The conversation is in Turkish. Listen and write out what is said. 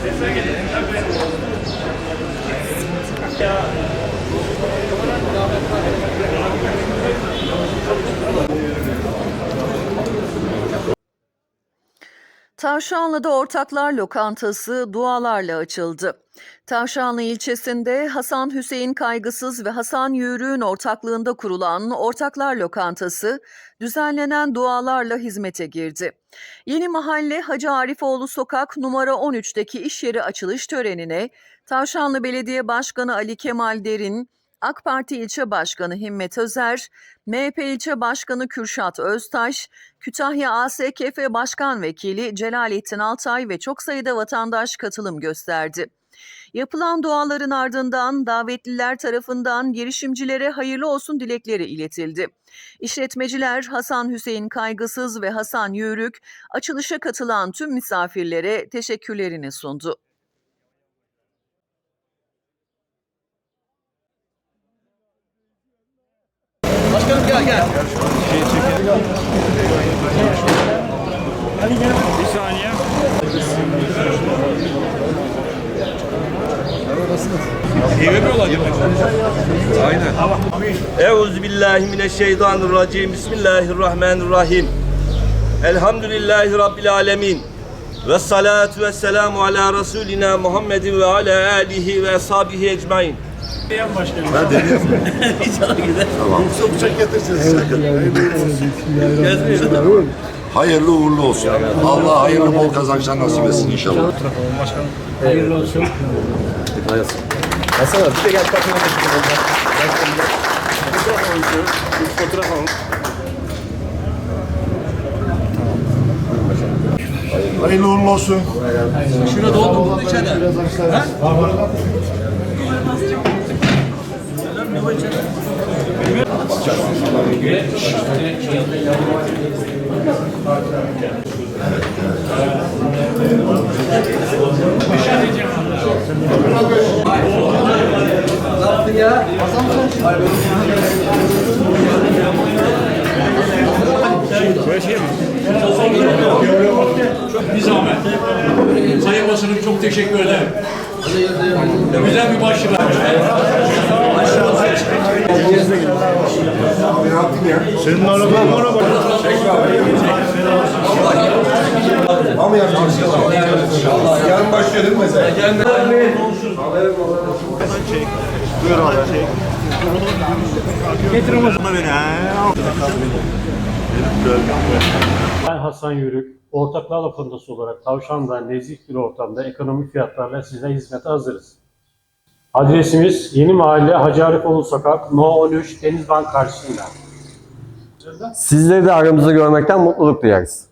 Thank you. Tavşanlı'da Ortaklar Lokantası dualarla açıldı. Tavşanlı ilçesinde Hasan Hüseyin Kaygısız ve Hasan Yürük'ün ortaklığında kurulan Ortaklar Lokantası düzenlenen dualarla hizmete girdi. Yeni Mahalle Hacı Arifoğlu Sokak numara 13'teki iş yeri açılış törenine Tavşanlı Belediye Başkanı Ali Kemal Derin, AK Parti İlçe Başkanı Himmet Özer, MHP İlçe Başkanı Kürşat Öztaş, Kütahya ASKF Başkan Vekili Celalettin Altay ve çok sayıda vatandaş katılım gösterdi. Yapılan duaların ardından davetliler tarafından girişimcilere hayırlı olsun dilekleri iletildi. İşletmeciler Hasan Hüseyin Kaygısız ve Hasan Yürük açılışa katılan tüm misafirlere teşekkürlerini sundu. Gel gel. Bir saniye. Mineşşeytanirracim. Bismillahirrahmanirrahim. Elhamdülillahi rabbil alamin. Ve salatu ve selamu ala Resulina Muhammedin ve ala alihi ve ashabihi ecmain. Hayırlı uğurlu olsun. Allah hayırlı bol kazançlar nasip etsin inşallah. Hasan abi bir de gel kapına Fotoğraf alın. Hayırlı uğurlu olsun. Şuna doldurdun içeride. Bir zahmet. Sayın Basınım çok teşekkür ederim. Güzel bir başlık. Senin araban bana bak. Ama yapacağız. Yarın başlıyor değil mi mesela? Ben Hasan Yürük, Ortaklar Lokantası olarak Tavşan'da nezih bir ortamda ekonomik fiyatlarla size hizmete hazırız. Adresimiz Yeni Mahalle Hacı Arifoğlu Sokak, No 13, Denizbank karşısında. Sizleri de aramızda görmekten mutluluk duyarız.